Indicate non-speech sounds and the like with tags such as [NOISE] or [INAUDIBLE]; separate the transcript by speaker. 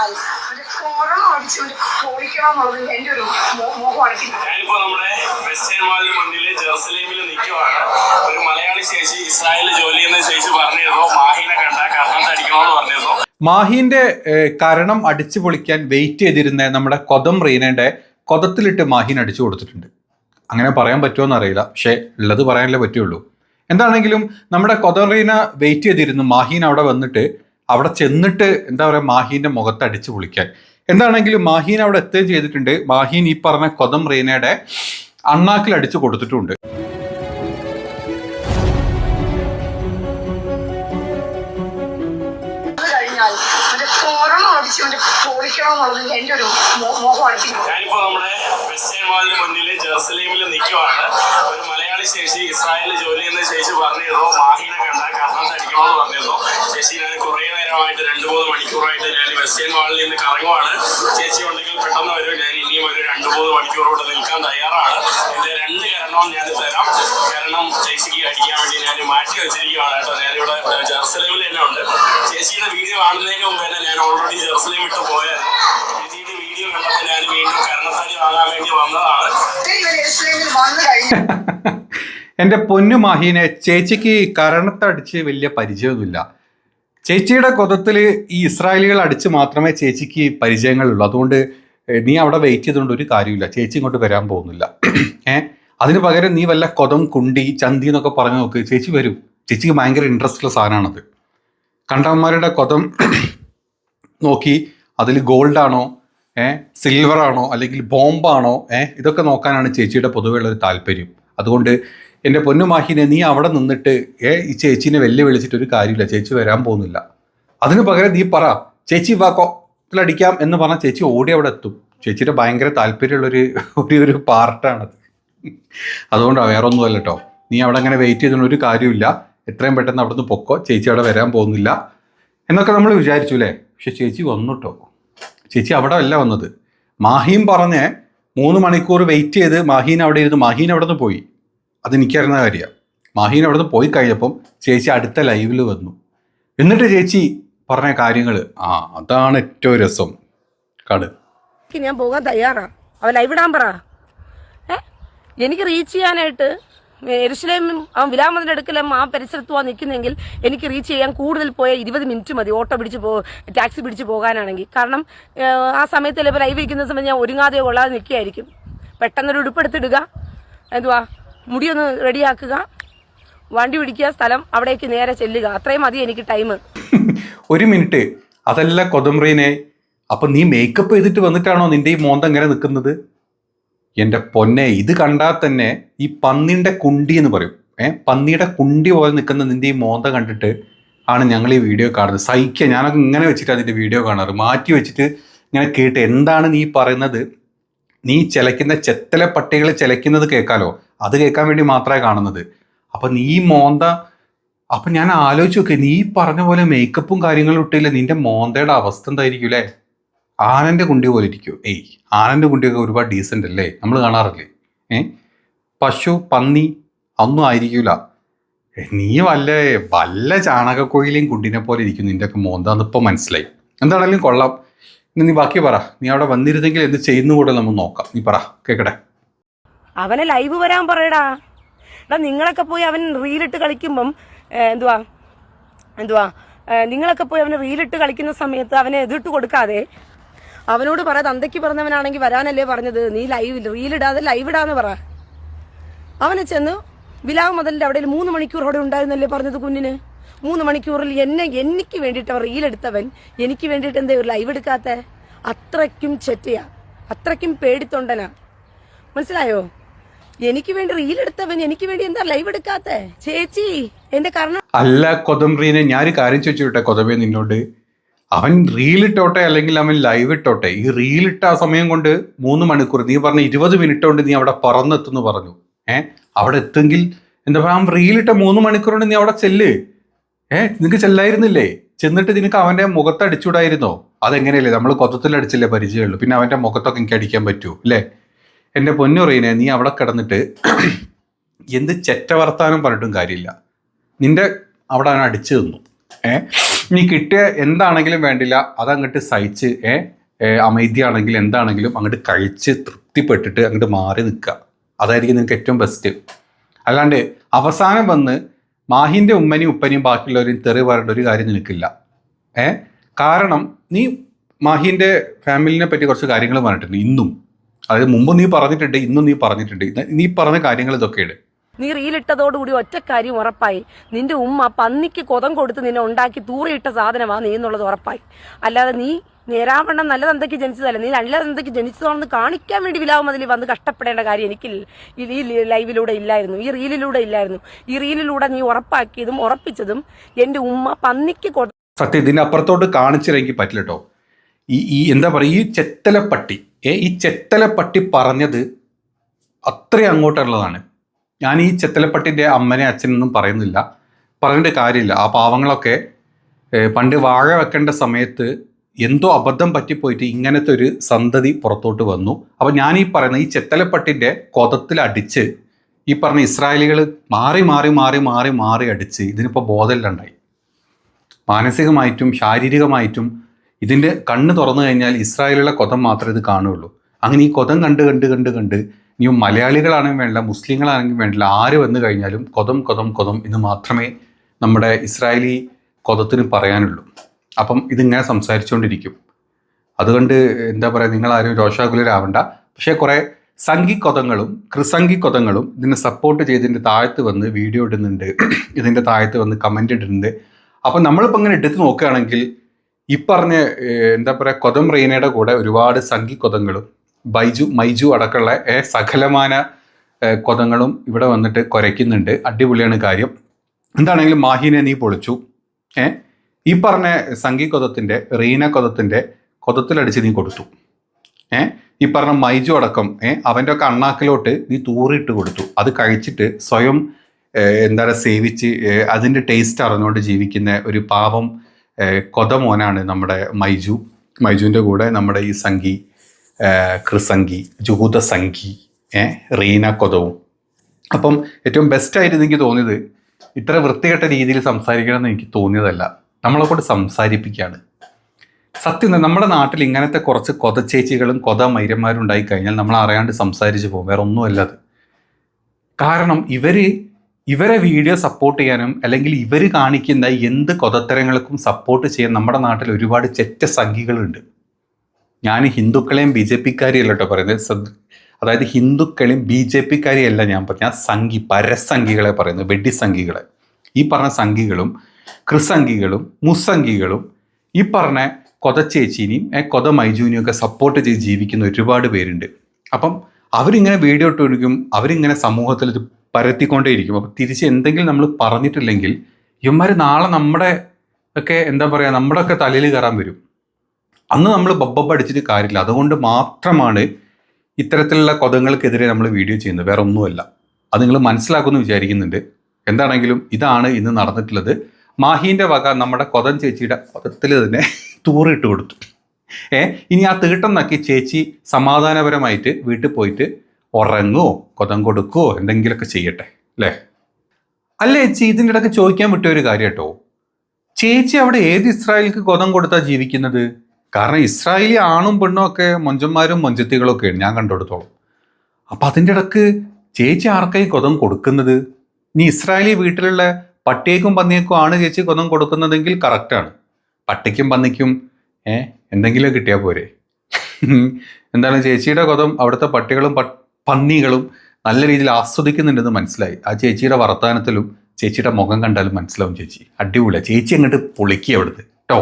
Speaker 1: കഴിഞ്ഞാൽ ഒരു കൊറോണ എന്റെ ഒരു മോ- മോഹമാണ്
Speaker 2: ഞാനിപ്പോ നമ്മുടെ വെസ്റ്റേൺ ജെറുസലേമിൽ നിൽക്കുവാണ്. ഒരു മലയാളി ചേച്ചി ഇസ്രായേലിൽ ജോലി ചെയ്യുന്ന ചേച്ചി പറഞ്ഞിരുന്നു മാഹിനെ കണ്ട പറഞ്ഞിരുന്നു.
Speaker 3: മാഹീന്റെ കരണം അടിച്ചു പൊളിക്കാൻ വെയിറ്റ് ചെയ്തിരുന്ന നമ്മുടെ കൊതം റീനയുടെ കൊതത്തിലിട്ട് മാഹീൻ അടിച്ചു കൊടുത്തിട്ടുണ്ട്. അങ്ങനെ പറയാൻ പറ്റുമോ അറിയില്ല പക്ഷേ ഉള്ളത് പറയാനല്ലേ പറ്റുള്ളൂ. എന്താണെങ്കിലും നമ്മുടെ കൊതം റീന വെയിറ്റ് ചെയ്തിരുന്നു. മാഹിൻ അവിടെ വന്നിട്ട് അവിടെ ചെന്നിട്ട് എന്താ പറയുക മാഹീന്റെ മുഖത്ത് അടിച്ചു പൊളിക്കാൻ. എന്താണെങ്കിലും മാഹീൻ അവിടെ എത്തുകയും ചെയ്തിട്ടുണ്ട്. മാഹീൻ ഈ പറഞ്ഞ കൊതം റീനയുടെ അണ്ണാക്കിൽ അടിച്ചു കൊടുത്തിട്ടുണ്ട്.
Speaker 2: ഞാനിപ്പോ നമ്മുടെ വെസ്റ്റേൺ ജെറുസലേമിൽ നിൽക്കുവാണ് ഒരു മലയാളി ശേഷി ഇസ്രായേലിൽ ജോലി ചെയ്യുന്ന ശേഷി പറഞ്ഞിരുന്നു മാഹിനെ കണ്ട കർണം തടിക്കണമെന്ന് പറഞ്ഞിരുന്നു ചേച്ചി ഞാൻ കുറേ രണ്ടു മൂന്ന് മണിക്കൂറായിട്ട് ഞാൻ വെസ്റ്റേൺ വാളിൽ നിന്ന് കറങ്ങുവാണ്. ചേച്ചി ഉണ്ടെങ്കിൽ പെട്ടെന്ന് വരും. ഞാൻ ഇനിയും ഒരു രണ്ട് മൂന്ന് മണിക്കൂറോടെ നിൽക്കാൻ തയ്യാറാണ്. എന്റെ രണ്ട് കരണവും ഞാൻ തരാം. കാരണം ചേച്ചിക്ക് അടിക്കാൻ വേണ്ടി ഞാൻ മാറ്റി വെച്ചിരിക്കുകയാണ് കേട്ടോ. ഞാനിവിടെ ജെറുസലേമിൽ തന്നെ ഉണ്ട്. ചേച്ചിയുടെ വീഡിയോ കാണുന്നതിന് മുമ്പ് തന്നെ ഞാൻ ഓൾറെഡി ജെറുസലേം വിട്ട് പോയായിരുന്നു. ചേച്ചിയുടെ വീഡിയോ കണ്ടപ്പോൾ ഞാൻ വീണ്ടും കരണത്താലി വാങ്ങാൻ വേണ്ടി വന്നതാണ്.
Speaker 3: എന്റെ പൊന്നു മാഹീനെ ചേച്ചിക്ക് കരണത്തടിച്ച് വലിയ പരിചയമൊന്നുമില്ല. ചേച്ചിയുടെ കൊതത്തിൽ ഈ ഇസ്രായേലികൾ അടിച്ച് മാത്രമേ ചേച്ചിക്ക് പരിചയങ്ങളുള്ളൂ. അതുകൊണ്ട് നീ അവിടെ വെയിറ്റ് ചെയ്തുകൊണ്ട് ഒരു കാര്യമില്ല. ചേച്ചി ഇങ്ങോട്ട് വരാൻ പോകുന്നില്ല. ഏഹ് അതിന് പകരം നീ വല്ല കൊതം കുണ്ടി ചന്തി എന്നൊക്കെ പറഞ്ഞു നോക്ക്. ചേച്ചി വരും. ചേച്ചിക്ക് ഭയങ്കര ഇൻട്രസ്റ്റ് ഉള്ള സാധനമാണത്. കണ്ടവന്മാരുടെ കൊതം [CLEARS THROAT] നോക്കി. അതിൽ ഗോൾഡാണോ ഏഹ് സിൽവറാണോ അല്ലെങ്കിൽ ബോംബാണോ ഏഹ് ഇതൊക്കെ നോക്കാനാണ് ചേച്ചിയുടെ പൊതുവെയുള്ള ഒരു താല്പര്യം. അതുകൊണ്ട് എന്റെ പൊന്നുമാഹിനെ നീ അവിടെ നിന്നിട്ട് ഏ ഈ ചേച്ചീനെ വെല്ലുവിളിച്ചിട്ട് ഒരു കാര്യമില്ല ചേച്ചി വരാൻ പോകുന്നില്ല. അതിന് പകരം നീ പറ ചേച്ചി വാ എന്ന് പറഞ്ഞാൽ ചേച്ചി ഓടി അവിടെ എത്തും. ചേച്ചിയുടെ ഭയങ്കര താല്പര്യമുള്ളൊരു ഒരു ഒരു പാർട്ടാണത്. അതുകൊണ്ടാണ് വേറെ ഒന്നുമല്ല കേട്ടോ നീ അവിടെ അങ്ങനെ വെയിറ്റ് ചെയ്തുകൊണ്ട് ഒരു കാര്യമില്ല. എത്രയും പെട്ടെന്ന് അവിടെ നിന്ന് പൊക്കോ ചേച്ചി അവിടെ വരാൻ പോകുന്നില്ല. എന്നൊക്കെ നമ്മൾ വിചാരിച്ചു അല്ലേ പക്ഷെ ചേച്ചി വന്നു കേട്ടോ ചേച്ചി അവിടെ അല്ല വന്നത്. മാഹിയും പറഞ്ഞ് മൂന്ന് മണിക്കൂർ വെയിറ്റ് ചെയ്ത് മാഹീൻ അവിടെ ഇരുന്ന്. മാഹീൻ അവിടെ നിന്ന് പോയി. അതെനിക്കറിയുന്ന കാര്യമാണ് മാഹീൻ അവിടെ നിന്ന് പോയി കഴിഞ്ഞപ്പം ചേച്ചി അടുത്ത ലൈവിൽ വന്നു. എന്നിട്ട് ചേച്ചി പറഞ്ഞ കാര്യങ്ങൾ ആ അതാണ് ഏറ്റവും രസം. കട്.
Speaker 4: ഞാൻ പോകാൻ തയ്യാറാ. അവൻ ഇടാൻ പറ. എനിക്ക് റീച്ച് ചെയ്യാനായിട്ട് എരുസലേമും ആ വിലാമതിന്റെ അടുക്കലും ആ പരിസരത്ത് പോകാൻ നിൽക്കുന്നെങ്കിൽ എനിക്ക് റീച്ച് ചെയ്യാൻ കൂടുതൽ പോയ ഇരുപത് മിനിറ്റ് മതി. ഓട്ടോ പിടിച്ച് പോ ടാക്സി പിടിച്ച് പോകാനാണെങ്കിൽ. കാരണം ആ സമയത്ത് ചിലപ്പോൾ ലൈവ് ഇരിക്കുന്ന സമയത്ത് ഞാൻ ഒരുങ്ങാതെ കൊള്ളാതെ നിൽക്കുകയായിരിക്കും. പെട്ടെന്നൊരു ഉടുപ്പെടുത്തിടുക എന്തുവാ? മുടിയൊന്ന് റെഡിയാക്കുക. വണ്ടി പിടിക്കുക സ്ഥലം അവിടേക്ക് നേരെ ചെല്ലുക. അത്രയും മതി എനിക്ക് ടൈം.
Speaker 3: ഒരു മിനിറ്റ്. അതല്ല കൊതമ്രീനെ അപ്പൊ നീ മേക്കപ്പ് ചെയ്തിട്ട് വന്നിട്ടാണോ നിന്റെ ഈ മോന്ത ഇങ്ങനെ നിൽക്കുന്നത്? എന്റെ പൊന്നെ ഇത് കണ്ടാൽ തന്നെ ഈ പന്നിന്റെ കുണ്ടി എന്ന് പറയും. ഏഹ് പന്നിയുടെ കുണ്ടി പോലെ നിൽക്കുന്ന നിന്റെ ഈ മോന്ത കണ്ടിട്ട് ആണ് ഞങ്ങൾ ഈ വീഡിയോ കാണുന്നത്. സഹിക്കുക ഞാനൊക്കെ ഇങ്ങനെ വെച്ചിട്ടാണ് നിന്റെ വീഡിയോ കാണാറ്. മാറ്റി വെച്ചിട്ട് ഇങ്ങനെ കേട്ട് എന്താണ് നീ പറയുന്നത്? നീ ചിലയ്ക്കുന്ന ചെത്തല പട്ടികളെ ചിലയ്ക്കുന്നത് കേൾക്കാലോ അത് കേൾക്കാൻ വേണ്ടി മാത്രമേ കാണുന്നത്. അപ്പൊ നീ മോന്ത അപ്പൊ ഞാൻ ആലോചിച്ച് നോക്കി നീ പറഞ്ഞ പോലെ മേക്കപ്പും കാര്യങ്ങളും ഇട്ടില്ല നിന്റെ മോന്തയുടെ അവസ്ഥ എന്തായിരിക്കും അല്ലേ ആനന്റെ കുണ്ടി പോലെ ഇരിക്കും. ഏയ് ആനന്റെ കുണ്ടിയൊക്കെ ഒരുപാട് ഡീസന്റ് അല്ലേ? നമ്മൾ കാണാറില്ലേ? ഏ? പശു പന്നി അന്നും ആയിരിക്കൂല. നീ വല്ല വല്ല ചാണകക്കോയിലെയും കുണ്ടിനെ പോലെ ഇരിക്കും നിന്റെ ഒക്കെ മോന്താന്ന് ഇപ്പൊ മനസ്സിലായി. എന്താണെങ്കിലും കൊള്ളാം. നീ ബാക്കി പറ. നീ അവിടെ വന്നിരുന്നെങ്കിൽ എന്ത് ചെയ്യുന്നു കൂടെ നമ്മൾ നോക്കാം. നീ പറ. കേക്കട്ടെ
Speaker 4: അവനെ ലൈവ് വരാൻ പറയടാ. എടാ നിങ്ങളൊക്കെ പോയി അവൻ റീലിട്ട് കളിക്കുമ്പം എന്തുവാ? എന്തുവാ? നിങ്ങളൊക്കെ പോയി അവന് റീലിട്ട് കളിക്കുന്ന സമയത്ത് അവനെ എതിട്ട് കൊടുക്കാതെ അവനോട് പറ തന്തയ്ക്ക് പറഞ്ഞവനാണെങ്കിൽ വരാനല്ലേ പറഞ്ഞത്. നീ ലൈവ് റീലിടാതെ ലൈവ് ഇടാന്ന് പറ. അവനെ ചെന്ന് വിലാവ് മുതലിന്റെ അവിടെ മൂന്ന് മണിക്കൂർ അവിടെ ഉണ്ടായിരുന്നല്ലേ പറഞ്ഞത് കുഞ്ഞിന്? മൂന്ന് മണിക്കൂറിൽ എന്നെ എനിക്ക് വേണ്ടിയിട്ട് അവൻ റീലെടുത്തവൻ എനിക്ക് വേണ്ടിയിട്ട് എന്തേ ഒരു ലൈവ് എടുക്കാത്ത? അത്രയ്ക്കും ചെറ്റയാ. അത്രയ്ക്കും പേടിത്തൊണ്ടനാ. മനസ്സിലായോ? എനിക്ക് വേണ്ടി റീൽ എടുത്തവൻ എനിക്ക് വേണ്ടി എന്താ ലൈവ് എടുക്കാത്ത? ചേച്ചി എന്റെ കാരണം
Speaker 3: അല്ല കൊതംബ്രീനെ ഞാനൊരു കാര്യം ചോദിച്ചോട്ടെ കൊതമ്പേ നിന്നോട്. അവൻ റീൽ ഇട്ടോട്ടെ അല്ലെങ്കിൽ അവൻ ലൈവ് ഇട്ടോട്ടെ? ഈ റീൽ ഇട്ട ആ സമയം കൊണ്ട് മൂന്ന് മണിക്കൂർ നീ പറഞ്ഞ ഇരുപത് മിനിറ്റ് കൊണ്ട് നീ അവിടെ പറന്നെത്തുന്നു പറഞ്ഞു. ഏ? അവിടെ എത്തുമെങ്കിൽ എന്താ പറയുക റീൽ ഇട്ട മൂന്ന് മണിക്കൂർ കൊണ്ട് നീ അവിടെ ചെല്ല്. ഏ? നിനക്ക് ചെല്ലായിരുന്നില്ലേ? ചെന്നിട്ട് നിനക്ക് അവന്റെ മുഖത്ത് അടിച്ചുവിടായിരുന്നോ അതെങ്ങനെയല്ലേ? നമ്മൾ കൊത്തത്തിൽ അടിച്ചില്ലേ പരിചയമുള്ളൂ. പിന്നെ അവന്റെ മുഖത്തൊക്കെ എനിക്ക് അടിക്കാൻ പറ്റൂ അല്ലേ? എന്റെ പൊന്നുറീനെ നീ അവിടെ കിടന്നിട്ട് എന്ത് ചെറ്റ വർത്താനം പറഞ്ഞിട്ടും കാര്യമില്ല. നിന്റെ അവിടെ അവൻ അടിച്ചു തന്നു. ഏ? നീ കിട്ടിയ എന്താണെങ്കിലും വേണ്ടില്ല അതങ്ങോട്ട് സഹിച്ച് ഏ? അമൈദ്യാണെങ്കിൽ എന്താണെങ്കിലും അങ്ങോട്ട് കഴിച്ച് തൃപ്തിപ്പെട്ടിട്ട് അങ്ങോട്ട് മാറി നിൽക്കുക. അതായിരിക്കും നിനക്ക് ഏറ്റവും ബെസ്റ്റ് അല്ലാണ്ട് അവസാനം വന്ന് മാഹിന്റെ ഉമ്മനെയും ഉപ്പനെയും ബാക്കിയുള്ളവരും തെറി പറയേണ്ട ഒരു കാര്യം നിനക്കില്ല. ഏ? കാരണം നീ മാഹിന്റെ ഫാമിലിനെ പറ്റി കുറച്ച് കാര്യങ്ങൾ പറഞ്ഞിട്ടുണ്ട് ഇന്നും. അതായത് മുമ്പ് നീ പറഞ്ഞിട്ടുണ്ട് ഇന്നും നീ പറഞ്ഞിട്ടുണ്ട്. നീ പറഞ്ഞ കാര്യങ്ങൾ ഇതൊക്കെയാണ്.
Speaker 4: നീ റീലിട്ടതോടുകൂടി ഒറ്റ കാര്യം ഉറപ്പായി. നിന്റെ ഉമ്മ പന്നിക്ക് കൊതം കൊടുത്ത് നിന്നെ ഉണ്ടാക്കി തൂറിയിട്ട സാധനമാണ് നീ എന്നുള്ളത് ഉറപ്പായി. അല്ലാതെ നീ നേരാവണ്ണം നല്ല തന്തയ്ക്ക് ജനിച്ചതല്ല നീ നല്ല തന്തയ്ക്ക് ജനിച്ചതാണെന്ന് കാണിക്കാൻ വേണ്ടി വിലാവും അതിൽ വന്ന് കഷ്ടപ്പെടേണ്ട കാര്യം എനിക്ക് ഈ ലൈവിലൂടെ ഇല്ലായിരുന്നു ഈ റീലിലൂടെ ഇല്ലായിരുന്നു. ഈ റീലിലൂടെ നീ ഉറപ്പാക്കിയതും ഉറപ്പിച്ചതും എന്റെ ഉമ്മ പന്നിക്ക്
Speaker 3: സത്യം ഇതിനപ്പുറത്തോട്ട് കാണിച്ചില്ലെങ്കിൽ പറ്റില്ല കേട്ടോ ഈ ഈ എന്താ പറയുക ഈ ചെത്തലപ്പട്ടി ഈ ചെത്തലപ്പട്ടി പറഞ്ഞത് അത്രയും അങ്ങോട്ടുള്ളതാണ്. ഞാൻ ഈ ചെത്തലപ്പട്ടിന്റെ അമ്മനെ അച്ഛനൊന്നും പറയുന്നില്ല. പറഞ്ഞിട്ട് കാര്യമില്ല. ആ പാവങ്ങളൊക്കെ പണ്ട് വാഴ വെക്കേണ്ട സമയത്ത് എന്തോ അബദ്ധം പറ്റിപ്പോയിട്ട് ഇങ്ങനത്തെ ഒരു സന്തതി പുറത്തോട്ട് വന്നു. അപ്പം ഞാൻ ഈ പറയുന്ന ഈ ചെത്തലപ്പട്ടിന്റെ കൊതത്തിൽ അടിച്ച് ഈ പറഞ്ഞ ഇസ്രായേലികൾ മാറി മാറി മാറി മാറി മാറി അടിച്ച് ഇതിനിപ്പോൾ ബോധമില്ലാണ്ടായി മാനസികമായിട്ടും ശാരീരികമായിട്ടും ഇതിന്റെ കണ്ണ് തുറന്നു കഴിഞ്ഞാൽ ഇസ്രായേലിലെ കൊതം മാത്രമേ ഇത് കാണുകയുള്ളൂ. അങ്ങനെ ഈ കൊതം കണ്ട് കണ്ട് കണ്ട് കണ്ട് ഇനി മലയാളികളാണെങ്കിൽ വേണ്ട മുസ്ലിങ്ങളാണെങ്കിൽ വേണ്ടില്ല ആര് വന്നു കഴിഞ്ഞാലും കൊതം കൊതം കൊതം എന്ന് മാത്രമേ നമ്മുടെ ഇസ്രായേലി കൊതത്തിന് പറയാനുള്ളൂ. അപ്പം ഇതിങ്ങനെ സംസാരിച്ചുകൊണ്ടിരിക്കും. അതുകൊണ്ട് എന്താ പറയുക നിങ്ങളാരും രോഷാകുലരാവണ്ട. പക്ഷേ കുറേ സംഘിക്കൊതങ്ങളും കൃസംഘിക്കൊതങ്ങളും ഇതിനെ സപ്പോർട്ട് ചെയ്തിന്റെ താഴത്ത് വന്ന് വീഡിയോ ഇടുന്നുണ്ട്. ഇതിന്റെ താഴത്ത് വന്ന് കമന്റ് ഇടുന്നുണ്ട്. അപ്പം നമ്മളിപ്പോൾ ഇങ്ങനെ എടുത്ത് നോക്കുകയാണെങ്കിൽ ഈ പറഞ്ഞ എന്താ പറയുക കൊതം റീനയുടെ കൂടെ ഒരുപാട് സംഘി കൊതങ്ങളും ബൈജു മൈജു അടക്കമുള്ള സകലമാന കൊതങ്ങളും ഇവിടെ വന്നിട്ട് കുരയ്ക്കുന്നുണ്ട്. അടിപൊളിയാണ് കാര്യം. എന്താണെങ്കിലും മാഹിനെ നീ പൊളിച്ചു. ഏ ഈ പറഞ്ഞ സംഘി കൊതത്തിന്റെ റീന കൊതത്തിന്റെ കൊതത്തിലടിച്ച് നീ കൊടുത്തു. ഏ ഈ പറഞ്ഞ മൈജു അടക്കം ഏ അവന്റെ ഒക്കെ അണ്ണാക്കിലോട്ട് നീ തൂറിയിട്ട് കൊടുത്തു. അത് കഴിച്ചിട്ട് സ്വയം എന്താ പറയുക സേവിച്ച് അതിന്റെ ടേസ്റ്റ് അറിഞ്ഞുകൊണ്ട് ജീവിക്കുന്ന ഒരു പാവം കൊത മോനാണ് നമ്മുടെ മൈജു. മൈജുവിന്റെ കൂടെ നമ്മുടെ ഈ സംഗി ക്രിസംഗി ജൂത സംഗി റീന കൊതവും. അപ്പം ഏറ്റവും ബെസ്റ്റായിട്ട് എനിക്ക് തോന്നിയത് ഇത്ര വൃത്തികെട്ട രീതിയിൽ സംസാരിക്കണം എന്ന് എനിക്ക് തോന്നിയതല്ല. നമ്മളെ കൊണ്ട് സംസാരിപ്പിക്കുകയാണ്. സത്യം നമ്മുടെ നാട്ടിൽ ഇങ്ങനത്തെ കുറച്ച് കൊതച്ചേച്ചികളും കൊത മൈരന്മാരും ഉണ്ടായി കഴിഞ്ഞാൽ നമ്മൾ അറിയാണ്ട് സംസാരിച്ച് പോകും. വേറെ ഒന്നുമല്ലത് കാരണം ഇവർ ഇവരെ വീഡിയോ സപ്പോർട്ട് ചെയ്യാനും അല്ലെങ്കിൽ ഇവർ കാണിക്കുന്ന എന്ത് കൊതത്തരങ്ങൾക്കും സപ്പോർട്ട് ചെയ്യാൻ നമ്മുടെ നാട്ടിൽ ഒരുപാട് ചെറ്റ സംഖികളുണ്ട് ഞാൻ ഹിന്ദുക്കളെയും ബി ജെ പിക്കാരെയല്ല കേട്ടോ പറയുന്നത്. അതായത് ഹിന്ദുക്കളെയും ബി ജെ പിക്കാരെയല്ല ഞാൻ പറഞ്ഞ ഞാൻ സംഘി പരസംഖികളെ പറയുന്നത് വെഡിസംഖികളെ ഈ പറഞ്ഞ സംഘികളും കൃസംഖികളും മുസ്സംഖികളും ഈ പറഞ്ഞ കൊതച്ചേച്ചീനെയും കൊത മൈജൂനിയും ഒക്കെ സപ്പോർട്ട് ചെയ്ത് ജീവിക്കുന്ന ഒരുപാട് പേരുണ്ട്. അപ്പം അവരിങ്ങനെ വീഡിയോ ഇട്ട് കൊടുക്കും അവരിങ്ങനെ സമൂഹത്തിൽ പരത്തിക്കൊണ്ടേയിരിക്കും. അപ്പം തിരിച്ച് എന്തെങ്കിലും നമ്മൾ പറഞ്ഞിട്ടില്ലെങ്കിൽ ഇവന്മാർ നാളെ നമ്മുടെ ഒക്കെ എന്താ പറയുക നമ്മുടെ ഒക്കെ തലയിൽ കയറാൻ വരും. അന്ന് നമ്മൾ ബബ്ബബ് അടിച്ചിട്ട് കാര്യമില്ല. അതുകൊണ്ട് മാത്രമാണ് ഇത്തരത്തിലുള്ള കൊതങ്ങൾക്കെതിരെ നമ്മൾ വീഡിയോ ചെയ്യുന്നത്. വേറെ ഒന്നുമല്ല. അത് നിങ്ങൾ മനസ്സിലാക്കുമെന്ന് വിചാരിക്കുന്നുണ്ട്. എന്താണെങ്കിലും ഇതാണ് ഇന്ന് നടന്നിട്ടുള്ളത്. മാഹീന്റെ വക നമ്മുടെ കൊതൻ ചേച്ചിയുടെ കൊതത്തിൽ തന്നെ തൂറിട്ട് കൊടുത്തു. ഏ? ഇനി ആ തീട്ടം നക്കി ചേച്ചി സമാധാനപരമായിട്ട് വീട്ടിൽ പോയിട്ട് ഉറങ്ങുമോ കൊതം കൊടുക്കോ എന്തെങ്കിലുമൊക്കെ ചെയ്യട്ടെ അല്ലേ? അല്ലേ ചേച്ചി ഇതിന്റെ ഇടയ്ക്ക് ചോദിക്കാൻ പറ്റിയ ഒരു കാര്യം കേട്ടോ. ചേച്ചി അവിടെ ഏത് ഇസ്രായേലിക്ക് കൊതം കൊടുത്താ ജീവിക്കുന്നത്? കാരണം ഇസ്രായേലി ആണും പെണ്ണും ഒക്കെ മൊഞ്ചന്മാരും മൊഞ്ചത്തികളും ഒക്കെയാണ് ഞാൻ കണ്ടെടുത്തോളം അപ്പം അതിന്റെ ഇടയ്ക്ക് ചേച്ചി ആർക്കായി കൊതം കൊടുക്കുന്നത്? നീ ഇസ്രായേലി വീട്ടിലുള്ള പട്ടിയേക്കും പന്നിയേക്കും ആണ് ചേച്ചി കൊതം കൊടുക്കുന്നതെങ്കിൽ കറക്റ്റാണ് പട്ടിക്കും പന്നിക്കും ഏ എന്തെങ്കിലും കിട്ടിയാൽ പോരെ. [LAUGHS] എന്താണ് ചേച്ചിയുടെ കൊതം അവിടുത്തെ പട്ടികളും പന്നികളും നല്ല രീതിയിൽ ആസ്വദിക്കുന്നുണ്ടെന്ന് മനസ്സിലായി. ആ ചേച്ചിയുടെ വർത്തമാനത്തിലും ചേച്ചിയുടെ മുഖം കണ്ടാലും മനസ്സിലാവും ചേച്ചി. അടിപൊളിയാണ് ചേച്ചി അങ്ങോട്ട് പൊളിക്കുക അവിടുത്തെ കേട്ടോ